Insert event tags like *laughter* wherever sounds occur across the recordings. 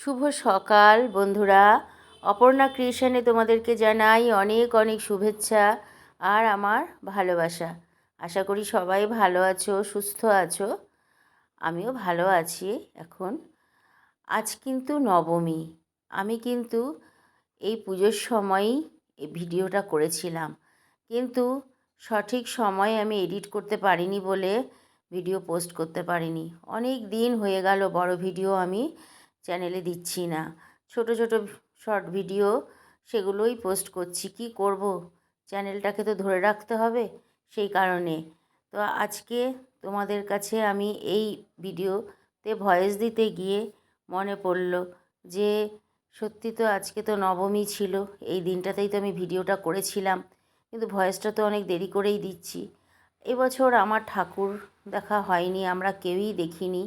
শুভ সকাল, বন্ধুরা। অপর্ণা ক্রিয়েশনে তোমাদেরকে জানাই অনেক অনেক শুভেচ্ছা আর আমার ভালোবাসা। আশা করি সবাই ভালো আছো, সুস্থ আছো। আমিও ভালো আছি এখন। আজ কিন্তু নবমী। আমি কিন্তু এই পুজোর সময়ই এই ভিডিওটা করেছিলাম। কিন্তু সঠিক সময়ে আমি এডিট করতে পারিনি বলে ভিডিও পোস্ট করতে পারিনি। অনেক দিন হয়ে গেল বড় ভিডিও আমি চ্যানেলে দিচ্ছি না। ছোট ছোট শর্ট ভিডিও সেগুলোই পোস্ট করছি। কি করব? চ্যানেলটাকে তো ধরে রাখতে হবে সেই কারণে। তো আজকে তোমাদের কাছে আমি এই ভিডিওতে ভয়েস দিতে গিয়ে মনে পড়ল যে, সত্যি তো আজকে তো নবমী ছিল, এই দিনটাতেই তো আমি ভিডিওটা করেছিলাম। কিন্তু ভয়েসটা তো অনেক দেরি করেই দিচ্ছি। এবছর আমার ঠাকুর দেখা হয়নি, আমরা কেউই দেখিনি।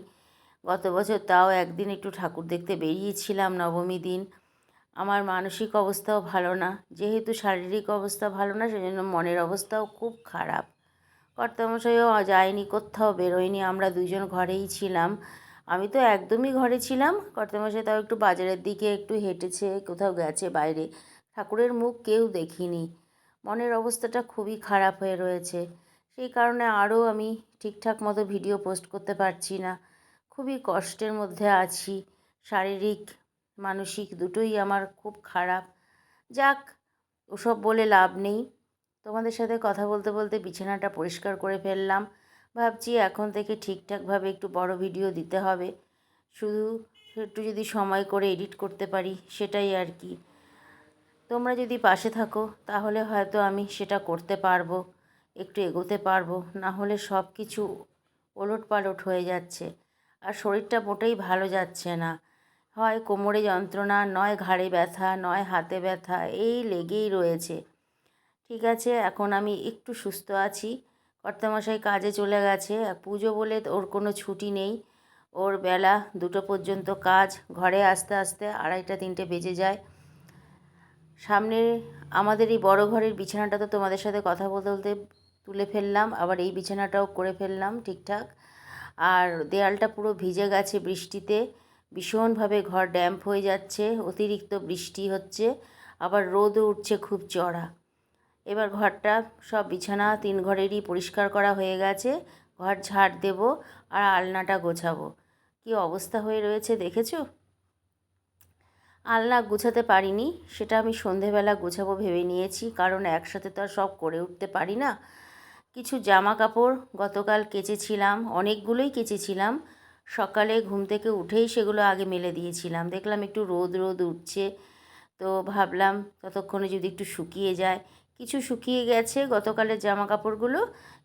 গত বছর তাও একদিন একটু ঠাকুর দেখতে বেরিয়েছিলাম নবমী দিন। আমার মানসিক অবস্থাও ভালো না। যেহেতু শারীরিক অবস্থা ভালো না, সেজন্য মনের অবস্থাও খুব খারাপ। কর্তামশাইও যায়নি, কোথাও বেরোয়নি, আমরা দুজন ঘরেই ছিলাম। আমি তো একদমই ঘরে ছিলাম, কর্তামশাই তাও একটু বাজারের দিকে একটু হেঁটেছে, কোথাও গেছে বাইরে। ঠাকুরের মুখ কেউ দেখিনি। মনের অবস্থাটা খুবই খারাপ হয়ে রয়েছে। সেই কারণে আরও আমি ঠিকঠাক মতো ভিডিও পোস্ট করতে পারছি না। খুবই কষ্টের মধ্যে আছি। শারীরিক, মানসিক দুটোই আমার খুব খারাপ। যাক, ওসব বলে লাভ নেই। তোমাদের সাথে কথা বলতে বলতে বিছানাটা পরিষ্কার করে ফেললাম। ভাবছি এখন থেকে ঠিকঠাকভাবে একটু বড় ভিডিও দিতে হবে। শুধু একটু যদি সময় করে এডিট করতে পারি, সেটাই আর কি। তোমরা যদি পাশে থাকো, তাহলে হয়তো আমি সেটা করতে পারব, একটু এগোতে পারব। না হলে সব কিছু ওলট পালট হয়ে যাচ্ছে। আর শরীরটা মোটেই ভালো যাচ্ছে না। হয় কোমরে যন্ত্রণা, নয় ঘাড়ে ব্যথা, নয় হাতে ব্যথা, এই লেগেই রয়েছে। ঠিক আছে, এখন আমি একটু সুস্থ আছি। কর্তামশাই কাজে চলে গেছে। পুজো বলে ওর কোনো ছুটি নেই। ওর বেলা দুটো পর্যন্ত কাজ। ঘরে আসতে আসতে আড়াইটা, তিনটে বেজে যায়। সামনে আমাদের এই বড় ঘরের বিছানাটা তো তোমাদের সাথে কথা বলতে বলতে তুলে ফেললাম। আবার এই বিছানাটাও করে ফেললাম ঠিকঠাক। আর দেয়ালটা পুরো ভিজে গেছে বৃষ্টিতে। ভীষণভাবে ঘর ড্যাম্প হয়ে যাচ্ছে, অতিরিক্ত বৃষ্টি হচ্ছে, আবার রোদও উঠছে খুব চড়া। এবার ঘরটা সব বিছানা তিন ঘরেরই পরিষ্কার করা হয়ে গেছে, ঘর ঝাড় দেব আর আলনাটা গোছাবো। কি অবস্থা হয়ে রয়েছে দেখেছ? আলনা গুছাতে পারিনি, সেটা আমি সন্ধেবেলা গোছাবো ভেবে নিয়েছি, কারণ একসাথে তো আর সব করে উঠতে পারি না। কিছু জামা কাপড় গতকাল কেচেছিলাম, অনেকগুলোই কেচেছিলাম। সকালে ঘুম থেকে উঠেই সেগুলো আগে মেলে দিয়েছিলাম। দেখলাম একটু রোদ রোদ উঠছে, তো ভাবলাম ততক্ষণে যদি একটু শুকিয়ে যায়। কিছু শুকিয়ে গেছে, গতকালের জামা কাপড়গুলো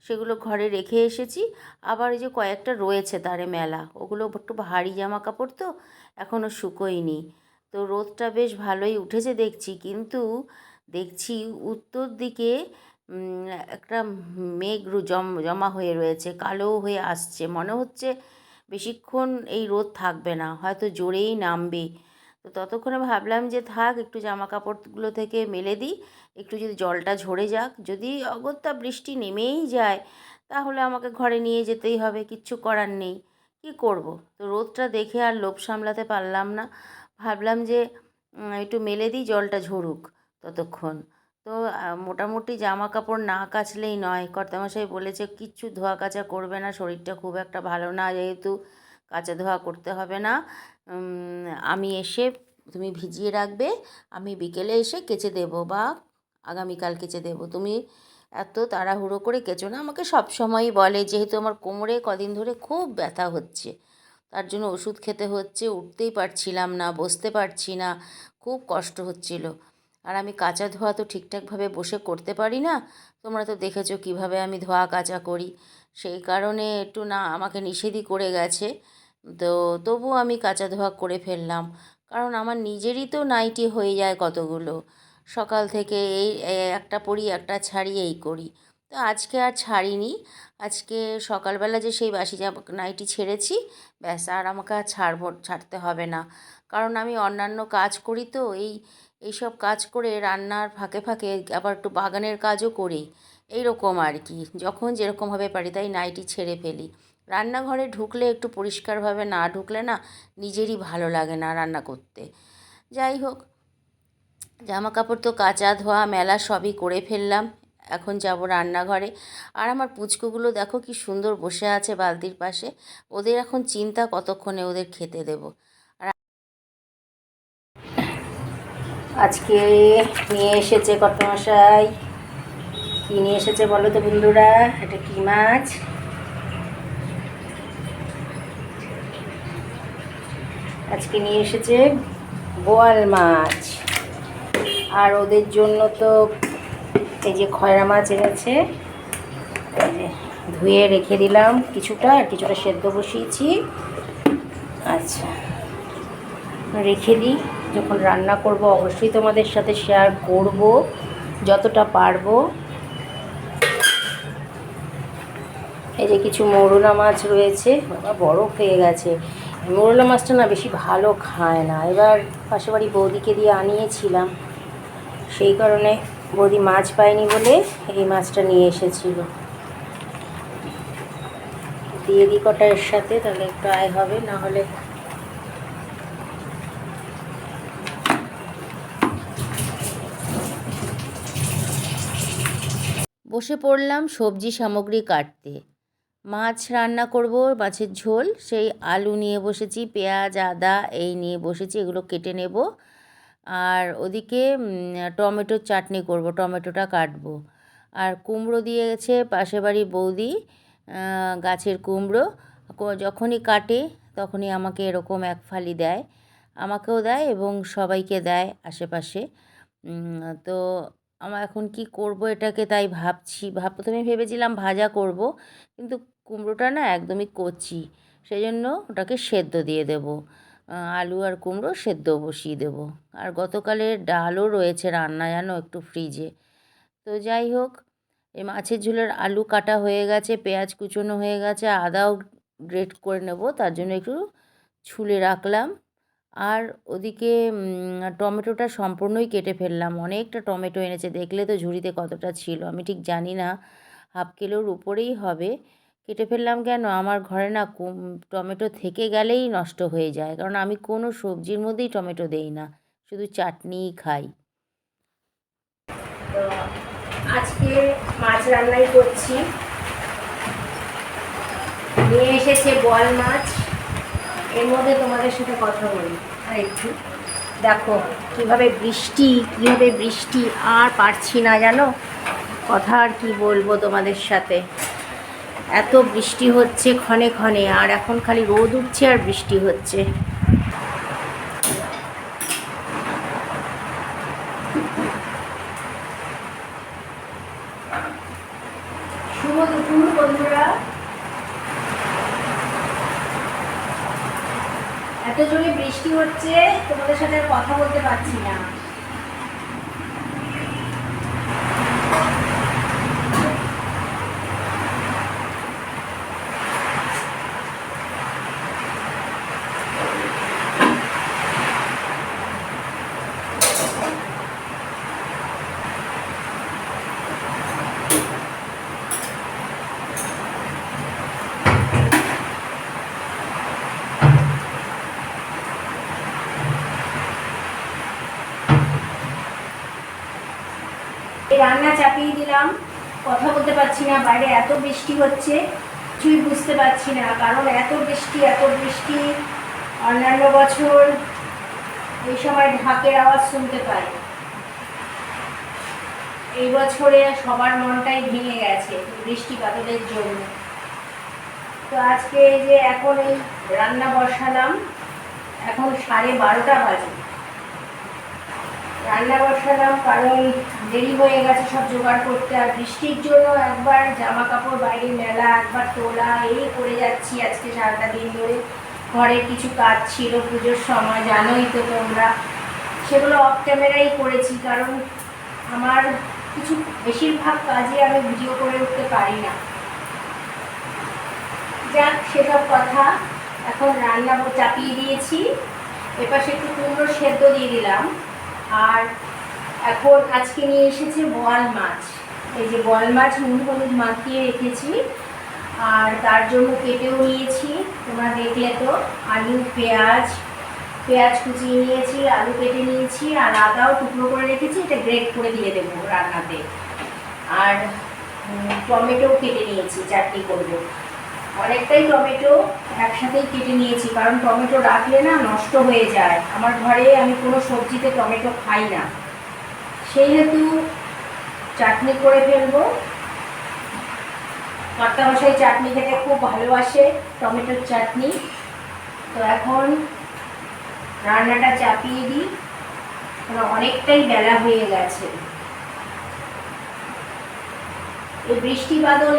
সেগুলো ঘরে রেখে এসেছি। আবার ওই যে কয়েকটা রয়েছে তারে মেলা, ওগুলো একটু ভারী জামা কাপড় তো এখনও শুকোয়নি। তো রোদটা বেশ ভালোই উঠেছে দেখছি, কিন্তু দেখছি উত্তর দিকে একটা মেঘ জম, জমা হয়ে রয়েছে কালো হয়ে আসছে। মনে হচ্ছে বেশিক্ষণ এই রোদ থাকবে না, হয়তো জোরেই নামবে তো ততক্ষণে ভাবলাম যে থাক, একটু জামা কাপড়গুলো থেকে মেলে দিই, একটু যদি জলটা ঝরে যাক। যদি অগত্যা বৃষ্টি নেমেই যায়, তাহলে আমাকে ঘরে নিয়ে যেতেই হবে, কিচ্ছু করার নেই। কি করব? তো রোদটা দেখে আর লোভ সামলাতে পারলাম না। ভাবলাম যে একটু মেলে দিই, জলটা ঝরুক ততক্ষণ। তো মোটামুটি জামা কাপড় না কাচলেই নয়। কর্তামশাই বলেছে, কিচ্ছু ধোয়া কাচা করবে না, শরীরটা খুব একটা ভালো না, যেহেতু কাচা ধোয়া করতে হবে না। আমি এসে তুমি ভিজিয়ে রাখবে, আমি বিকেলে এসে কেচে দেবো বা আগামীকাল কেচে দেবো। তুমি এত তাড়াহুড়ো করে কেচো না, আমাকে সব সময়ই বলে, যেহেতু আমার কোমরে কদিন ধরে খুব ব্যথা হচ্ছে। তার জন্য ওষুধ খেতে হচ্ছে, উঠতেই পারছিলাম না, বসতে পারছি না, খুব কষ্ট হচ্ছিল। আর আমি কাঁচা ধোয়া তো ঠিকঠাকভাবে বসে করতে পারি না। তোমরা তো দেখেছ কীভাবে আমি ধোয়া কাচা করি। সেই কারণে একটু না আমাকে নিষেধই করে গেছে। তো তবু আমি কাঁচা ধোয়া করে ফেললাম। কারণ আমার নিজেরই তো নাইটি হয়ে যায় কতগুলো। সকাল থেকে এই একটা পরি, একটা ছাড়ি এই করি। তো আজকে আর ছাড়িনি। আজকে সকালবেলা যে সেই বাসি জামা নাইটি ছেড়েছি, ব্যাস আর আমাকে আর ছাড়বো, ছাড়তে হবে না। কারণ আমি অন্যান্য কাজ করি তো, এই এইসব কাজ করে রান্নার ফাঁকে ফাঁকে আবার একটু বাগানের কাজও করি। এই রকম আর কি। যখন যেরকমভাবে পারি তাই নাইটি ছেড়ে ফেলি। রান্নাঘরে ঢুকলে একটু পরিষ্কারভাবে না ঢুকলে না নিজেরই ভালো লাগে না রান্না করতে। যাই হোক জামা কাপড় তো কাচা ধোয়া, মেলা সবই করে ফেললাম। এখন যাব রান্নাঘরে। আর আমার পুচকুগুলো দেখো কি সুন্দর বসে আছে বালতির পাশে। ওদের এখন চিন্তা কতক্ষণে ওদের খেতে দেব আর আজকে নিয়ে এসেছে কর্তমশাই। কী নিয়ে এসেছে বলো তো বন্ধুরা? এটা কী মাছ? আজকে নিয়ে এসেছে বোয়াল মাছ। আর ওদের জন্য তো এই যে খয়রা মাছ এনেছে ধুয়ে রেখে দিলাম কিছুটা, আর কিছুটা সেদ্ধ বসিয়েছি। আচ্ছা রেখে দিই। যখন রান্না করব, অবশ্যই তোমাদের সাথে শেয়ার করব যতটা পারব। এই যে কিছু মৌরলা মাছ রয়েছে, বাবা বরফ হয়ে গেছে। মৌরলা মাছটা না বেশি ভালো খায় না। এবার পাশে বাড়ি বৌদিকে দিয়ে আনিয়েছিলাম। সেই কারণে বৌদি মাছ পায়নি বলে এই মাছটা নিয়ে এসেছিল। দিয়ে দিই কটা এর সাথে, তাহলে একটু আয় হবে, না হলে বসে পড়লাম সবজি সামগ্রী কাটতে। মাছ রান্না করব, মাছের ঝোল, সেই আলু নিয়ে বসেছি, পেঁয়াজ, আদা, এই নিয়ে বসেছি, এগুলো কেটে নেব। আর ওদিকে টমেটোর চাটনি করব, টমেটোটা কাটবো। আর কুমড়ো দিয়েছে পাশে বাড়ি বৌদি গাছের কুমড়ো। যখনই কাটে, তখনই আমাকে এরকম এক ফালি দেয়। আমাকেও দেয় এবং সবাইকে দেয় আশেপাশে। তো আমার এখন কি করব এটাকে তাই ভাবছি। ভাব প্রথমে ভেবেছিলাম ভাজা করব, কিন্তু কুমড়োটা না একদমই কচি সেই জন্য ওটাকে সেদ্ধ দিয়ে দেব। আলু আর কুমড়ো সেদ্ধ বসিয়ে দেব। আর গতকালের ডালও রয়েছে রান্না জানো একটু ফ্রিজে তো যাই হোক, এই মাছের ঝোলের আলু কাটা হয়ে গেছে, পেঁয়াজ কুচোনো হয়ে গেছে, আদাও গ্রেট করে নেব, তার জন্য একটু ছুলে রাখলাম। আর ওদিকে টমেটোটা সম্পূর্ণই কেটে ফেললাম। অনেকটা টমেটো এনেছে, দেখলে তো ঝুড়িতে কতটা ছিল। আমি ঠিক জানি না, হাফ কিলোর উপরেই হবে। কেটে ফেললাম কেন? আমার ঘরে না টমেটো থেকে গেলেই নষ্ট হয়ে যায়। কারণ আমি কোনো সবজির মধ্যেই টমেটো দেই না, শুধু চাটনিই খাই। আজকে মাছ রান্নাই করছি। নিয়ে এসেছে বল মাছ। এর মধ্যে তোমাদের সাথে কথা বলি। আর একটু। দেখো, কীভাবে বৃষ্টি কীভাবে বৃষ্টি আর পারছি না, জানো? কথা আর কি বলব তোমাদের সাথে? এত বৃষ্টি হচ্ছে ক্ষণে ক্ষণে, আর এখন খালি রোদ উঠছে আর বৃষ্টি হচ্ছে শুভ দুপুর বন্ধুরা এত জোরে বৃষ্টি হচ্ছে তোমাদের সাথে আর কথা বলতে পারছি না এই রান্না চাপিয়ে দিলাম। কথা বলতে পারছি না, বাইরে এত বৃষ্টি হচ্ছে, কিছুই বুঝতে পারছি না, কারণ এত বৃষ্টি এত বৃষ্টি, অন্যান্য বছর এই সময় ঢাকের আওয়াজ শুনতে পাই। এই বছরে সবার মনটাই ভেঙে গেছে বৃষ্টিপাতের জন্য। তো আজকে যে এখন এই রান্না বসালাম, এখন সাড়ে বারোটা বাজে। রান্না বসালাম কারণ দেরি হয়ে গেছে সব জোগাড় করতে। আর বৃষ্টির জন্য একবার জামা কাপড় বাইরে মেলা, একবার তোলা এই করে যাচ্ছি আজকে সারাটা দিন ধরে। ঘরে কিছু কাজ ছিল, পুজোর সময়, জানোই তো তোমরা। সেগুলো অফ ক্যামেরাই করেছি, কারণ আমার কিছু বেশিরভাগ কাজে আমি ভিডিও করে উঠতে পারি না। যাক, সেসব কথা এখন রান্না চাপিয়ে দিয়েছি। এপাশে একটু কুমড়ো সেদ্ধ দিয়ে দিলাম। আর এখন আজকে নিয়ে এসেছে বোয়াল মাছ। এই যে বোয়াল মাছ, নুন, হলুদ মাখিয়ে রেখেছি। আর তার জন্য কেটেও নিয়েছি, তোমরা দেখলে তো। আলু, পেঁয়াজ পেঁয়াজ কুচিয়ে নিয়েছি, আলু কেটে নিয়েছি, আর আদাও টুকরো করে রেখেছি, এটা গ্রেট করে দিয়ে দেবো রান্নাতে। আর টমেটো কেটে নিয়েছি, চাটনি করব। অনেকটাই টমেটো একসাথেই কেটে নিয়েছি, কারণ টমেটো রাখলে না নষ্ট হয়ে যায়। আমার ঘরে আমি কোনো সবজিতে টমেটো খাই না। সেই হেতু চাটনি করে ফেলব। কর্তা মশাই চাটনি খেতে খুব ভালোবাসে, টমেটোর চাটনি। তো এখন রান্নাটা চাপিয়ে দিই। অনেকটাই বেলা হয়ে গেছে। এই বৃষ্টি বাদল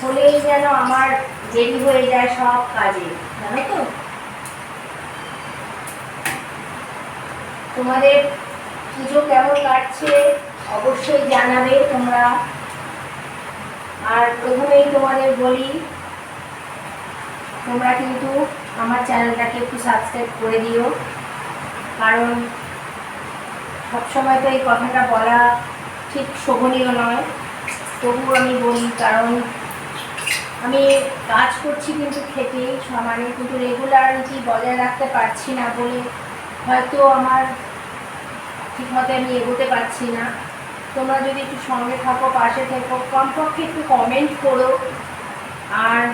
হলেই যেন আমার দেরি হয়ে যায় সব কাজে, জানো তো? তোমাদের পুজো কেমন কাটছে অবশ্যই জানাবে তোমরা। আর প্রথমেই তোমাদের বলি, তোমরা কিন্তু আমার চ্যানেলটাকে একটু সাবস্ক্রাইব করে দিও, কারণ সবসময় তো এই কথাটা বলা ঠিক শোভনীয় নয়। তবু আমি বলি, কারণ আমি কাজ করছি কিন্তু খেটে সমানে কিন্তু রেগুলারিটি বজায় রাখতে পারছি না বলে হয়তো আমার ঠিকমতো আমি এগোতে পারছি না। তোমরা যদি একটু সঙ্গে থাকো, পাশে থেকো, কমপক্ষে একটু কমেন্ট করো, আর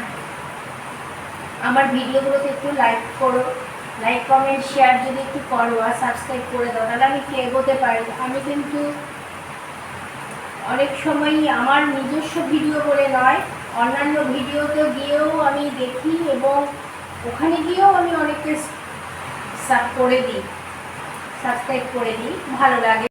আমার ভিডিওগুলোতে একটু লাইক করো। লাইক কমেন্ট শেয়ার যদি একটু করো আর সাবস্ক্রাইব করে দাও, তাহলে আমি একটু এগোতে পারি। আমি কিন্তু অনেক সময়ই আমার নিজস্ব ভিডিও বলে নয়, অন্যান্য ভিডিওতে গিয়েও আমি দেখি এবং ওখানে গিয়েও আমি অনেককে সাব করে দিই সাবস্ক্রাইব করে দিই, ভালো লাগে।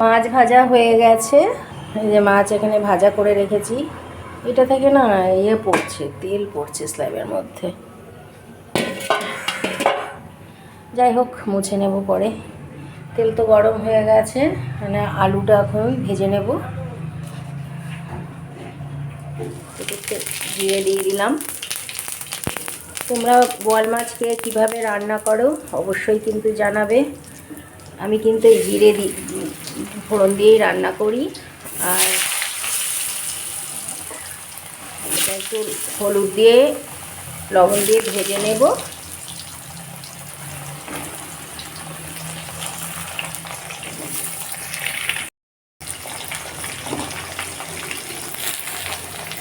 মাছ ভাজা হয়ে গেছে। এই যে মাছ এখানে ভাজা করে রেখেছি। এটা থেকে না ইয়ে পড়ছে, তেল পড়ছে স্ল্যাবের মধ্যে। যাই হোক, মুছে নেব পরে। তেল তো গরম হয়ে গেছে মানে আলুটা এখন ভেজে নেব। জিরে দিয়ে দিলাম। তোমরা বোয়াল মাছকে কীভাবে রান্না করো, অবশ্যই কিন্তু জানাবে। আমি কিন্তু এই জিরে দি ফোড়ন দিয়েই রান্না করি। আর একটু হলুদ দিয়ে লবণ দিয়ে ভেজে নেব।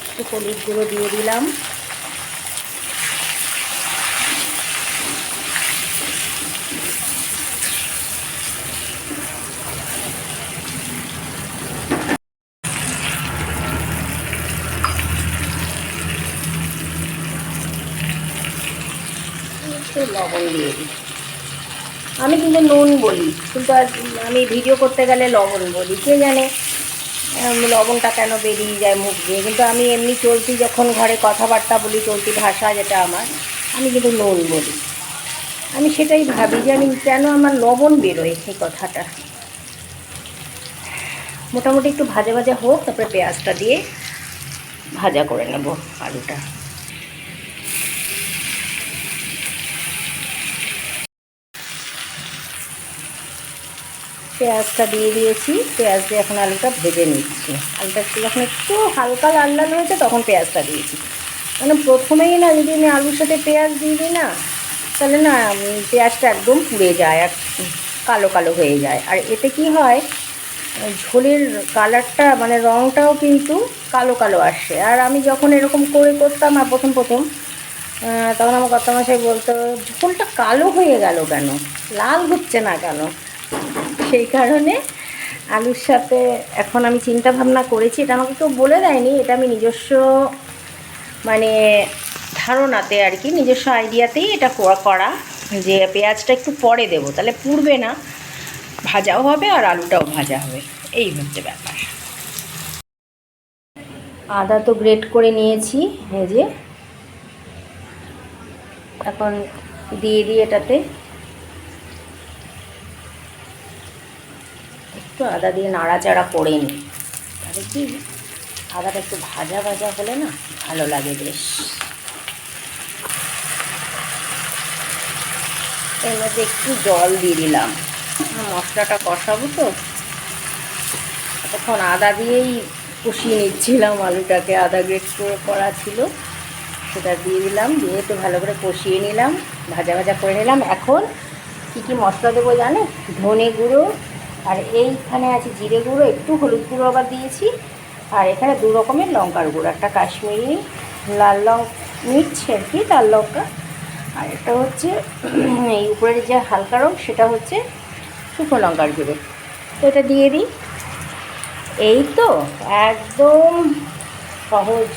একটু হলুদ গুঁড়ো দিয়ে দিলাম একটু লবণ দিয়ে দিই আমি কিন্তু নুন বলি, কিন্তু আমি ভিডিও করতে গেলে লবণ বলি, কে জানে? লবণটা কেন বেরিয়ে যায় মুখ দিয়ে? কিন্তু আমি এমনি চলতি যখন ঘরে কথাবার্তা বলি, চলতি ভাষা যেটা আমার, আমি কিন্তু নুন বলি। আমি সেটাই ভাবি যে আমি কেন আমার লবণ বেরোয় এই কথাটা। মোটামুটি একটু ভাজা ভাজা হোক, তারপরে পেঁয়াজটা দিয়ে ভাজা করে নেব আলুটা। পেঁয়াজটা দিয়ে দিয়েছি। পেঁয়াজ দিয়ে এখন আলুটা ভেজে নিচ্ছি। আলুটা একটু যখন একটু হালকা লাল লাল হয়েছে তখন পেঁয়াজটা দিয়েছি। মানে প্রথমেই না, যদি আমি আলুর সাথে পেঁয়াজ দিয়ে দিই না, তাহলে না পেঁয়াজটা একদম পুড়ে যায় আর কালো কালো হয়ে যায়। আর এতে কি হয়, ঝোলের কালারটা মানে রঙটাও কিন্তু কালো কালো আসে। আর আমি যখন এরকম করে করতাম, আর প্রথম প্রথম তখন আমার কর্তামশাই বলতো, ঝোলটা কালো হয়ে গেল কেন? লাল হচ্ছে না কেন? সেই কারণে আলুর সাথে এখন আমি চিন্তা ভাবনা করেছি, এটা আমাকে কেউ বলে দেয়নি, এটা আমি নিজস্ব মানে ধারণাতে আর কি, নিজস্ব আইডিয়াতেই এটা করা যে পেঁয়াজটা একটু পরে দেবো, তাহলে পুড়বে না, ভাজাও হবে আর আলুটাও ভাজা হবে, এই হচ্ছে ব্যাপার। আদা তো গ্রেট করে নিয়েছি, এই যে। এখন দিয়ে দিই এটাতে। আদা দিয়ে নাড়াচাড়া করে নিই। তাহলে কি? আদাটা একটু ভাজা ভাজা হলে না ভালো লাগে বেশ। এর মধ্যে একটু জল দিয়ে দিলাম। মশলাটা কষাবো তো। তখন আদা দিয়েই কষিয়ে নিচ্ছিলাম আলুটাকে। আদা গ্রেট করে করা ছিল। সেটা দিয়ে দিলাম। দিয়ে একটু ভালো করে কষিয়ে নিলাম। ভাজা ভাজা করে নিলাম। এখন কী কী মশলা দেবো জানো? ধনে গুঁড়ো আর এইখানে আছে জিরে গুঁড়ো, একটু হলুদ গুঁড়ো আবার দিয়েছি। আর এখানে দু রকমের লঙ্কার গুঁড়ো, একটা কাশ্মীরি, লাল লঙ্কা মির্চ আর কি, লাল লঙ্কা। আর এটা হচ্ছে, এই উপরের যে হালকা রং, সেটা হচ্ছে শুকনো লঙ্কার গুঁড়ো। তো এটা দিয়ে দিই। এই তো, একদম সহজ,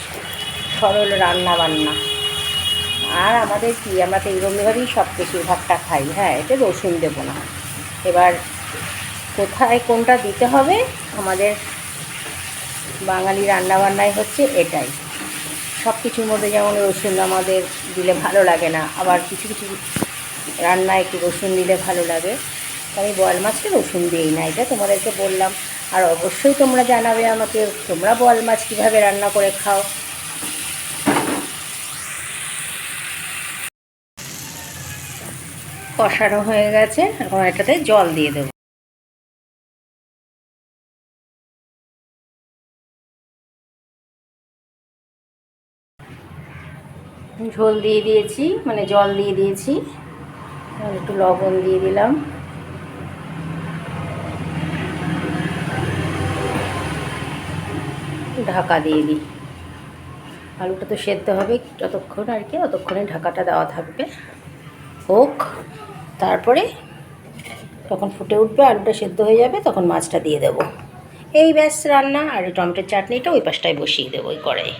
সরল রান্না বান্না আর আমাদের কি, আমরা তো এইরকমভাবেই সব বেশিরভাগটা খাই। হ্যাঁ এতে রসুন দেবো না। এবার কোথায় কোনটা দিতে হবে? আমাদের বাঙালি রান্নাবান্নায় হচ্ছে এটাই। সব কিছুর মধ্যে যেমন রসুন আমাদের দিলে ভালো লাগে না, আবার কিছু কিছু রান্নায় একটু রসুন দিলে ভালো লাগে। আমি বয়াল মাছকে রসুন দিই না, এটা তোমাদেরকে বললাম। আর অবশ্যই তোমরা জানাবে আমাকে, তোমরা বয়াল মাছ কীভাবে রান্না করে খাও। কষানো হয়ে গেছে, এখন এটাতে জল দিয়ে দেবো। ঝোল দিয়ে দিয়েছি মানে জল দিয়ে দিয়েছি। একটু লবণ দিয়ে দিলাম। ঢাকা দিয়ে দিই। আলুটা তো সেদ্ধ হবে যতক্ষণ আর কি, ততক্ষণে ঢাকাটা দেওয়া থাকবে। হোক, তারপরে তখন ফুটে উঠবে, আলুটা সেদ্ধ হয়ে যাবে, তখন মাছটা দিয়ে দেবো। এই ব্যাস রান্না, আর টমেটোর চাটনিটা ওই পাশটায় বসিয়ে দেবো ওই কড়াই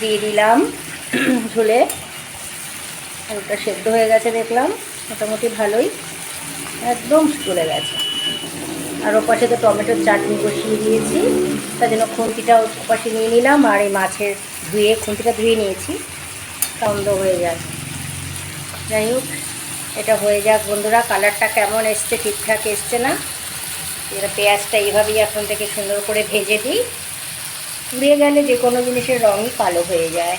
দিয়ে দিলাম *clears throat* ঝোলে। আলুটা সেদ্ধ হয়ে গেছে দেখলাম, মোটামুটি ভালোই। একদম চলে গেছে। আর ওপাশে তো টমেটোর চাটনি বসিয়ে দিয়েছি। তার জন্য খুন্তিটা ওপাশে নিয়ে নিলাম, আর এই মাছের ধুয়ে, খুন্তিটা ধুয়ে নিয়েছি। সন্দ হয়ে যায় যাই হোক, এটা হয়ে যাক বন্ধুরা। কালারটা কেমন এসছে, ঠিকঠাক এসছে না? এটা পেঁয়াজটা এইভাবেই এখন থেকে সুন্দর করে ভেজে দিই। পুড়ে গেলে যে কোনো জিনিসের রঙই কালো হয়ে যায়।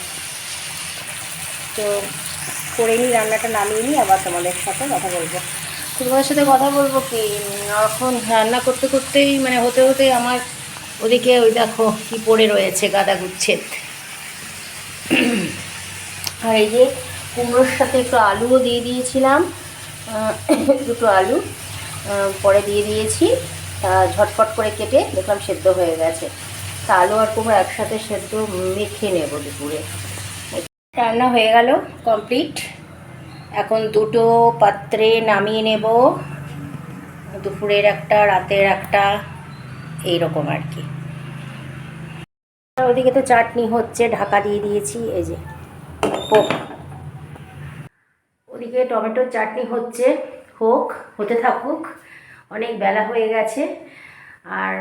তো করে নিই, রান্নাটা নামিয়ে নিই, আবার তোমাদের সাথে কথা বলব। তোমাদের সাথে কথা বলব কি? এখন রান্না করতে করতেই মানে হতে হতে আমার ওদিকে ওই দেখো কি পড়ে রয়েছে, গাদা গুচ্ছেদ আর এই যে কুমড়োর সাথে একটু আলুও দিয়ে দিয়েছিলাম। দুটো আলু পরে দিয়ে দিয়েছি। ঝটফট করে কেটে দেখলাম সেদ্ধ হয়ে গেছে। আলু আর কুমড়ো একসাথে সেদ্ধ মেখে নেব দুপুরে। রান্না হয়ে গেল কমপ্লিট। এখন দুটো পাত্রে নামিয়ে নেব। দুপুরের একটা, রাতের একটা এই রকম আর কি। ওদিকে তো চাটনি হচ্ছে, ঢাকা দিয়ে দিয়েছি, এই যে হোক ওদিকে টমেটোর চাটনি হচ্ছে, হোক, হতে থাকুক, অনেক বেলা হয়ে গেছে। আর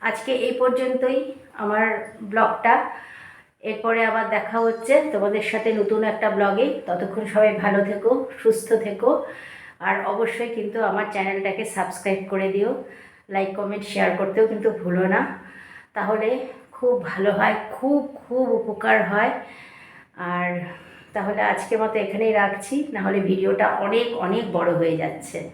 আজকে এই পর্যন্তই। আমার ব্লগটা। এরপরে আবার দেখা হচ্ছে তোমাদের সাথে নতুন একটা ব্লগে। ততক্ষণ সবাই ভালো থেকো, সুস্থ থেকো। আর অবশ্যই কিন্তু আমার চ্যানেলটাকে সাবস্ক্রাইব করে দিও। লাইক কমেন্ট শেয়ার করতেও কিন্তু ভুলো না। তাহলে খুব ভালো হয়, খুব খুব উপকার হয়। আর তাহলে আজকের মতো এখানেই রাখছি। নাহলে ভিডিওটা অনেক অনেক বড় হয়ে যাচ্ছে।